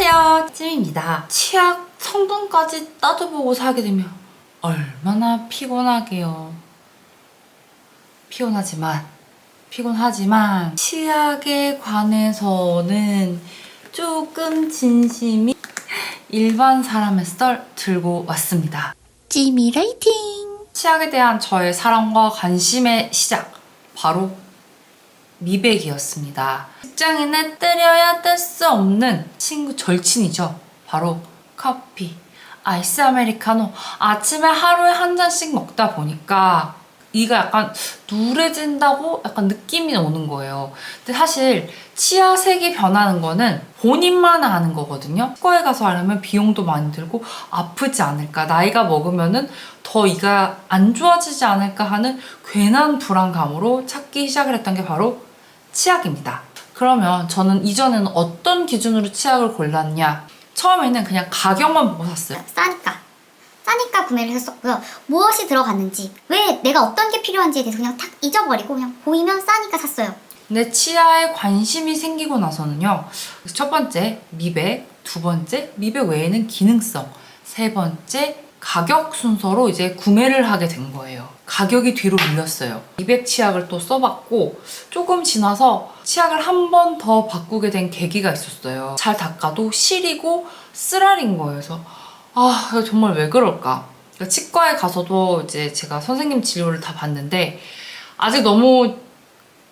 안녕하세요 찜입니다. 치약 성분까지 따져보고 사게 되면 얼마나 피곤하게요. 피곤하지만 피곤하지만 치약에 관해서는 조금 진심이 일반 사람의 썰 들고 왔습니다. 찌미 라이팅! 치약에 대한 저의 사랑과 관심의 시작 바로 미백이었습니다. 직장인의 때려야 뗄 수 없는 친구 절친이죠. 바로 커피, 아이스 아메리카노. 아침에 하루에 한 잔씩 먹다 보니까 이가 약간 누래진다고 약간 느낌이 오는 거예요. 근데 사실 치아 색이 변하는 거는 본인만 아는 거거든요. 치과에 가서 하려면 비용도 많이 들고 아프지 않을까. 나이가 먹으면은 더 이가 안 좋아지지 않을까 하는 괜한 불안감으로 찾기 시작을 했던 게 바로 치약입니다. 그러면 저는 이전에는 어떤 기준으로 치약을 골랐냐? 처음에는 그냥 가격만 보고 샀어요. 싸니까. 싸니까 구매를 했었고요. 무엇이 들어갔는지, 왜 내가 어떤 게 필요한지에 대해서 그냥 탁 잊어버리고 그냥 보이면 싸니까 샀어요. 근데 치아에 관심이 생기고 나서는요. 첫 번째, 미백. 두 번째, 미백 외에는 기능성. 세 번째, 가격 순서로 이제 구매를 하게 된 거예요. 가격이 뒤로 밀렸어요. 미백 치약을 또 써봤고, 조금 지나서 치약을 한 번 더 바꾸게 된 계기가 있었어요. 잘 닦아도 시리고 쓰라린. 그래서, 아, 정말 왜 그럴까? 그러니까 치과에 가서도 이제 제가 선생님 진료를 다 봤는데, 아직 너무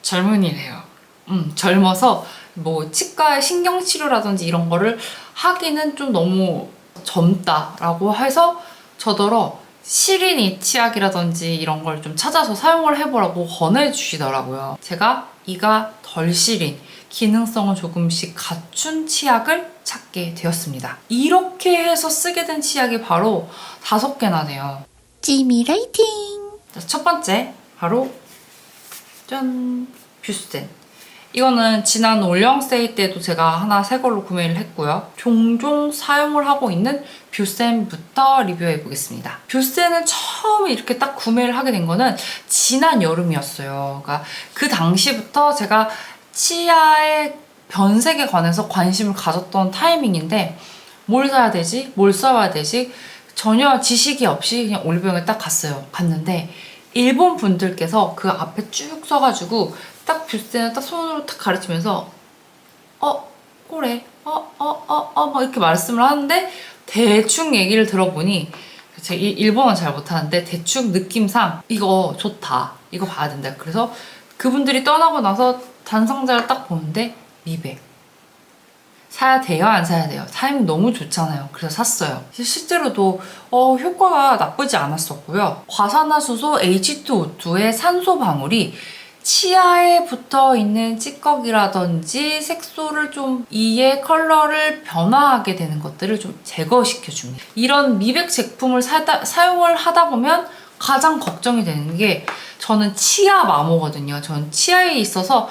젊은이래요. 음, 젊어서 뭐 치과의 신경치료라든지 이런 거를 하기는 좀 너무 젊다라고 해서 저더러 시린이 치약이라든지 이런 걸 좀 찾아서 사용을 해보라고 권해주시더라고요. 제가 이가 덜 시린, 기능성을 조금씩 갖춘 치약을 찾게 되었습니다. 이렇게 해서 쓰게 된 치약이 바로 다섯 개나 돼요. 찌미 라이팅! 자, 첫 번째 바로 짠 뷰센 이거는 지난 올영 세일 때도 제가 하나 새 걸로 구매를 했고요 종종 사용을 하고 있는 뷰센부터 리뷰해 보겠습니다 뷰센을 처음 이렇게 딱 구매를 하게 된 거는 지난 여름이었어요 그러니까 그 당시부터 제가 치아의 변색에 관해서 관심을 가졌던 타이밍인데 뭘 사야 되지? 뭘 써야 되지? 전혀 지식이 없이 그냥 올리브영에 딱 갔어요. 갔는데 일본 분들께서 그 앞에 쭉 써가지고 딱 뷰스는 딱 손으로 탁 가르치면서 어 그래 어 어 어 어 막 이렇게 말씀을 하는데 대충 얘기를 들어보니 제가 일- 일본어 잘 못하는데 대충 느낌상 이거 좋다 이거 봐야 된다 그래서 그분들이 떠나고 나서 단상자를 딱 보는데 미백 사야 돼요? 안 사야 돼요? 타이밍 너무 좋잖아요. 그래서 샀어요. 실제로도 어, 효과가 나쁘지 않았었고요. 과산화수소 H2O2의 산소 방울이 치아에 붙어 있는 찌꺼기라든지 색소를 좀 이의 컬러를 변화하게 되는 것들을 좀 제거시켜 줍니다. 이런 미백 제품을 사다, 사용을 하다 보면 가장 걱정이 되는 게 저는 치아 마모거든요. 저는 치아에 있어서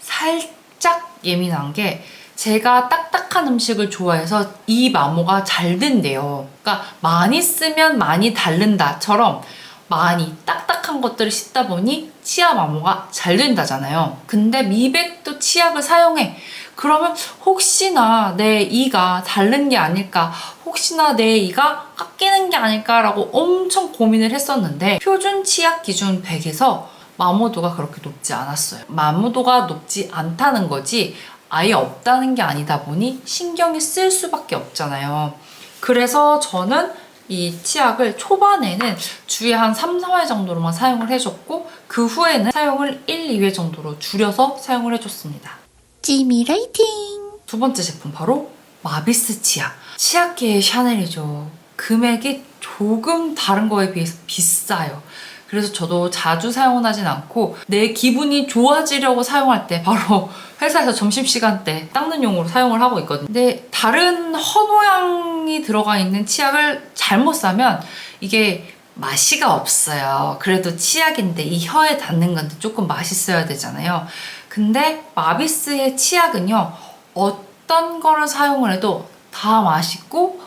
살짝 예민한 게 제가 딱딱한 음식을 좋아해서 이 마모가 잘 된대요. 그러니까 많이 쓰면 많이 닳는다처럼 많이 딱딱한 것들을 씻다 보니 치아 마모가 잘 된다잖아요. 근데 미백도 치약을 사용해. 그러면 혹시나 내 이가 닳는 게 아닐까, 혹시나 내 이가 깎이는 게 아닐까라고 엄청 고민을 했었는데 표준 치약 기준 100에서 마모도가 그렇게 높지 않았어요. 마모도가 높지 않다는 거지 아예 없다는 게 아니다 보니 신경이 쓸 수밖에 없잖아요. 그래서 저는 이 치약을 초반에는 주에 한 3, 4회 정도로만 사용을 해줬고 그 후에는 사용을 1, 2회 정도로 줄여서 사용을 해줬습니다. 찌미 라이팅! 두 번째 제품 바로 마비스 치약. 치약계의 샤넬이죠. 금액이 조금 다른 거에 비해서 비싸요. 그래서 저도 자주 사용은 하진 않고 내 기분이 좋아지려고 사용할 때 바로 회사에서 점심시간 때 닦는 용으로 사용을 하고 있거든요. 근데 다른 허브향이 들어가 있는 치약을 잘못 사면 이게 맛이가 없어요. 그래도 치약인데 이 혀에 닿는 건데 조금 맛있어야 되잖아요. 근데 마비스의 치약은요, 어떤 거를 사용을 해도 다 맛있고,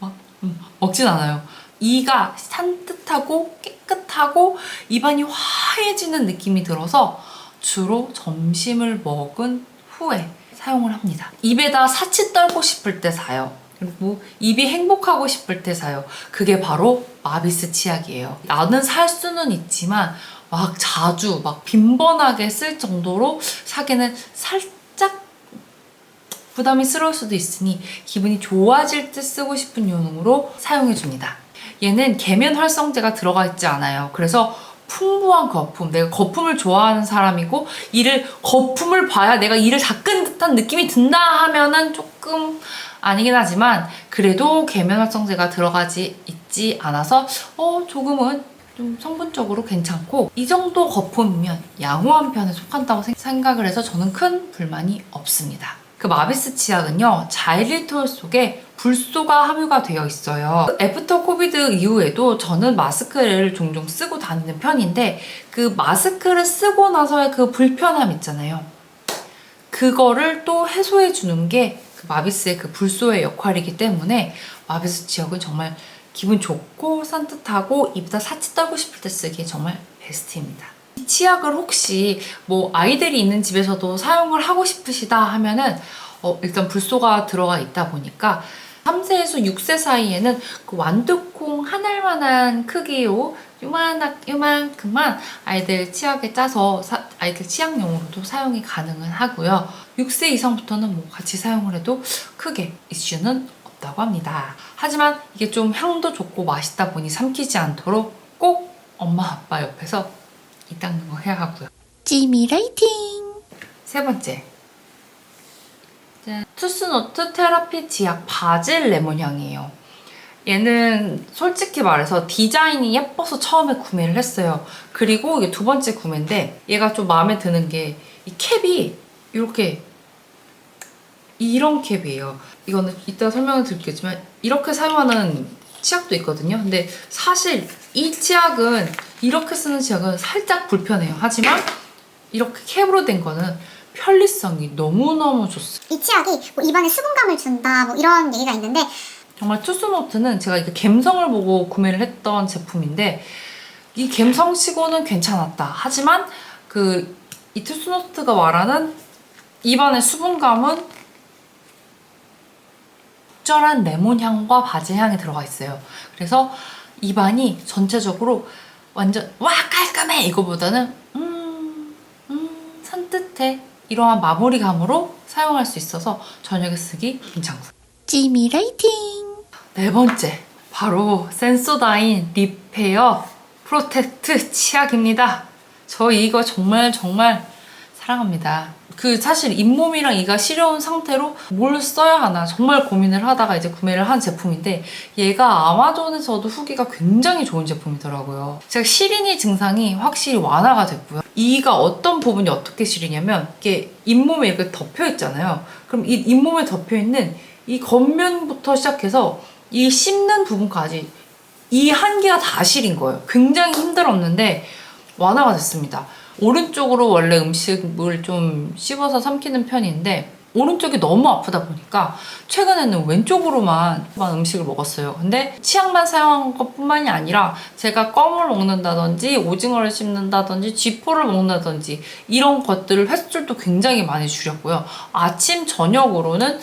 막, 음, 먹진 않아요. 이가 산뜻하고 깨끗하고 입안이 화해지는 느낌이 들어서 주로 점심을 먹은 후에 사용을 합니다. 입에다 사치 떨고 싶을 때 사요. 그리고 입이 행복하고 싶을 때 사요. 그게 바로 마비스 치약이에요. 나는 살 수는 있지만 막 자주 막 빈번하게 쓸 정도로 사기는 살짝 부담이 스러울 수도 있으니 기분이 좋아질 때 쓰고 싶은 용으로 사용해 줍니다. 얘는 계면 활성제가 들어가 있지 않아요. 그래서 풍부한 거품, 내가 거품을 좋아하는 사람이고 이를 거품을 봐야 내가 이를 닦은 듯한 느낌이 든다 하면은 조금 아니긴 하지만 그래도 계면 활성제가 들어가지 있지 않아서 어 조금은 좀 성분적으로 괜찮고 이 정도 거품이면 양호한 편에 속한다고 생- 생각을 해서 저는 큰 불만이 없습니다. 그 마비스 치약은요 자일리톨 속에 불소가 함유가 되어 있어요. 애프터 코비드 이후에도 저는 마스크를 종종 쓰고 다니는 편인데 그 마스크를 쓰고 나서의 그 불편함 있잖아요. 그거를 또 해소해 주는 게 그 마비스의 그 불소의 역할이기 때문에 마비스 치약은 정말 기분 좋고 산뜻하고 입에다 사치 떨고 싶을 때 쓰기에 정말 베스트입니다. 이 치약을 혹시 뭐 아이들이 있는 집에서도 사용을 하고 싶으시다 하면은 어, 일단 불소가 들어가 있다 보니까 3세에서 6세 사이에는 그 완두콩 한 알만한 크기로 요만한 요만큼만 아이들 치약에 짜서 사- 아이들 치약용으로도 사용이 가능은 하고요. 6세 이상부터는 뭐 같이 사용을 해도 크게 이슈는 없다고 합니다. 하지만 이게 좀 향도 좋고 맛있다 보니 삼키지 않도록 꼭 엄마 아빠 옆에서 이 닦는 거 해야 하고요. 찌미 라이팅. 세 번째. 짠. 투스노트 테라피 치약 바질 레몬 향이에요. 얘는 솔직히 말해서 디자인이 예뻐서 처음에 구매를 했어요. 그리고 이게 두 번째 구매인데 얘가 좀 마음에 드는 게 이 캡이 이렇게 이런 캡이에요. 이거는 이따 설명을 드리겠지만 이렇게 사용하는 치약도 있거든요. 근데 사실 이 치약은 이렇게 쓰는 치약은 살짝 불편해요. 하지만 이렇게 캡으로 된 거는 편리성이 너무너무 좋습니다. 이 치약이 뭐 입안에 수분감을 준다 뭐 이런 얘기가 있는데 정말 투스노트는 제가 이게 감성을 보고 구매를 했던 제품인데 이 감성치고는 괜찮았다. 하지만 그 이 투스노트가 말하는 입안의 수분감은 적절한 레몬 향과 바질 향이 들어가 있어요. 그래서 입안이 전체적으로 완전 와 깔끔해 이거보다는 음, 음 산뜻해 이러한 마무리감으로 사용할 수 있어서 저녁에 쓰기 괜찮고 찌미 라이팅. 네 번째, 바로 센소다인 리페어 프로텍트 치약입니다. 저 이거 정말 정말 사랑합니다. 그 사실 잇몸이랑 이가 시려운 상태로 뭘 써야 하나 정말 고민을 하다가 이제 구매를 한 제품인데 얘가 아마존에서도 후기가 굉장히 좋은 제품이더라고요. 제가 시린이 증상이 확실히 완화가 됐고요. 이가 어떤 부분이 어떻게 시리냐면 이게 잇몸에 이렇게 덮여 있잖아요. 그럼 이 잇몸에 덮여 있는 이 겉면부터 시작해서 이 씹는 부분까지 이 한 개가 다 시린 거예요. 굉장히 힘들었는데 완화가 됐습니다. 오른쪽으로 원래 음식을 좀 씹어서 삼키는 편인데 오른쪽이 너무 아프다 보니까 최근에는 왼쪽으로만 음식을 먹었어요. 근데 치약만 사용한 것 뿐만이 아니라 제가 껌을 먹는다든지 오징어를 씹는다든지 쥐포를 먹는다든지 이런 것들을 횟수도 굉장히 많이 줄였고요. 아침 저녁으로는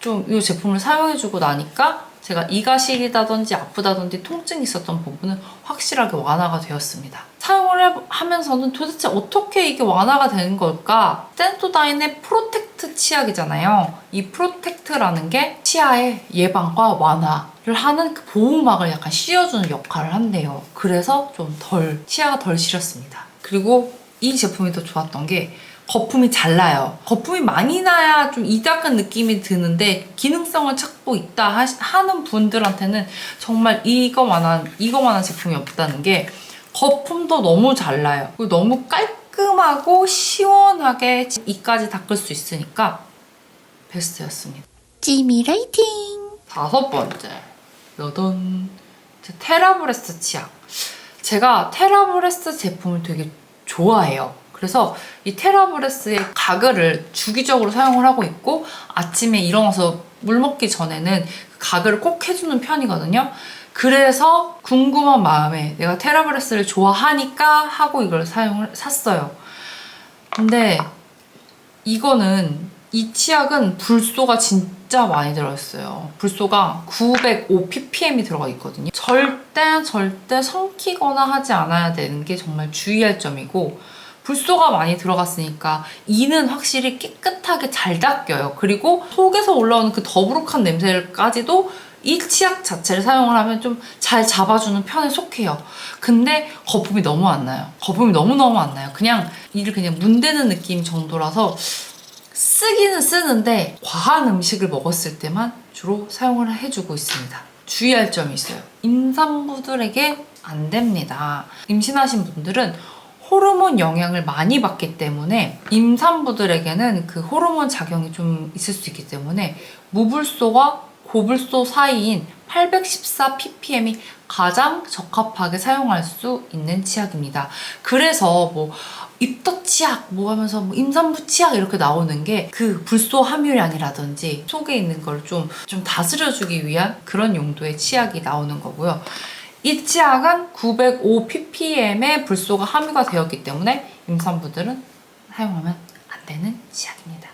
좀 이 제품을 사용해주고 나니까 제가 이가 시리다든지 아프다든지 통증이 있었던 부분은 확실하게 완화가 되었습니다. 사용을 해- 하면서는 도대체 어떻게 이게 완화가 되는 걸까? 센소다인의 프로텍트 치약이잖아요. 이 프로텍트라는 게 치아의 예방과 완화 를 하는 그 보호막을 약간 씌워주는 역할을 한대요. 그래서 좀 덜, 치아가 덜 시렸습니다. 그리고 이 제품이 더 좋았던 게 거품이 잘 나요. 거품이 많이 나야 좀 이닦은 느낌이 드는데 기능성을 찾고 있다 하시- 하는 분들한테는 정말 이거만한 이거만한 제품이 없다는 게 거품도 너무 잘 나요. 그리고 너무 깔끔하고 시원하게 이까지 닦을 수 있으니까 베스트였습니다. 찌미 라이팅. 다섯 번째, 여던 제 테라브레스 치약. 제가 테라브레스 제품을 되게 좋아해요. 그래서 이 테라브레스의 가글을 주기적으로 사용을 하고 있고 아침에 일어나서 물 먹기 전에는 그 가글을 꼭 해주는 편이거든요. 그래서 궁금한 마음에 내가 테라브레스를 좋아하니까 하고 이걸 사용을 샀어요. 근데 이거는 이 치약은 불소가 진짜 많이 들어있어요. 불소가 905 ppm이 들어가 있거든요. 절대 절대 삼키거나 하지 않아야 되는 게 정말 주의할 점이고 불소가 많이 들어갔으니까 이는 확실히 깨끗하게 잘 닦여요. 그리고 속에서 올라오는 그 더부룩한 냄새까지도 이 치약 자체를 사용을 하면 좀 잘 잡아주는 편에 속해요. 근데 거품이 너무 안 나요. 거품이 너무너무 안 나요. 그냥 이를 그냥 문대는 느낌 정도라서 쓰기는 쓰는데 과한 음식을 먹었을 때만 주로 사용을 해주고 있습니다. 주의할 점이 있어요. 임산부들에게 안 됩니다. 임신하신 분들은 호르몬 영향을 많이 받기 때문에 임산부들에게는 그 호르몬 작용이 좀 있을 수 있기 때문에 무불소와 고불소 사이인 814 ppm이 가장 적합하게 사용할 수 있는 치약입니다. 그래서 뭐 입덧 치약 뭐 하면서 뭐 임산부 치약 이렇게 나오는 게 그 불소 함유량이라든지 속에 있는 걸 좀 좀 다스려주기 위한 그런 용도의 치약이 나오는 거고요. 이 치약은 905 ppm의 불소가 함유가 되었기 때문에 임산부들은 사용하면 안 되는 치약입니다.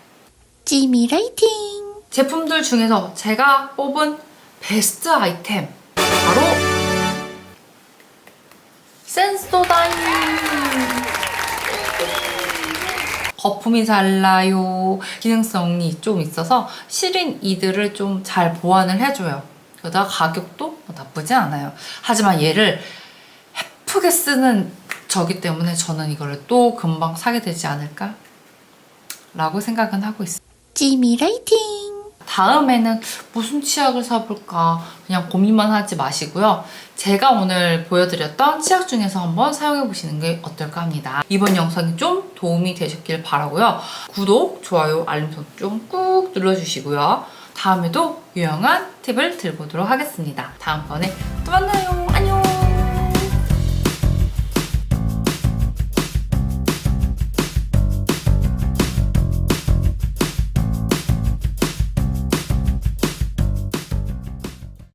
찌미 라이팅. 제품들 중에서 제가 뽑은 베스트 아이템. 바로 센소다인 거품이 잘 나요. 기능성이 좀 있어서 실인 이들을 좀 잘 보완을 해줘요. 게다가 가격도 뭐 나쁘지 않아요. 하지만 얘를 예쁘게 쓰는 저기 때문에 저는 이거를 또 금방 사게 되지 않을까 라고 생각은 하고 있어요 찌미 라이팅. 다음에는 무슨 치약을 사볼까 그냥 고민만 하지 마시고요. 제가 오늘 보여드렸던 치약 중에서 한번 사용해 보시는 게 어떨까 합니다. 이번 영상이 좀 도움이 되셨길 바라고요. 구독, 좋아요, 알림 설정 꾹 눌러주시고요. 다음에도 유용한 팁을 들고 오도록 하겠습니다. 다음번에 또 만나요.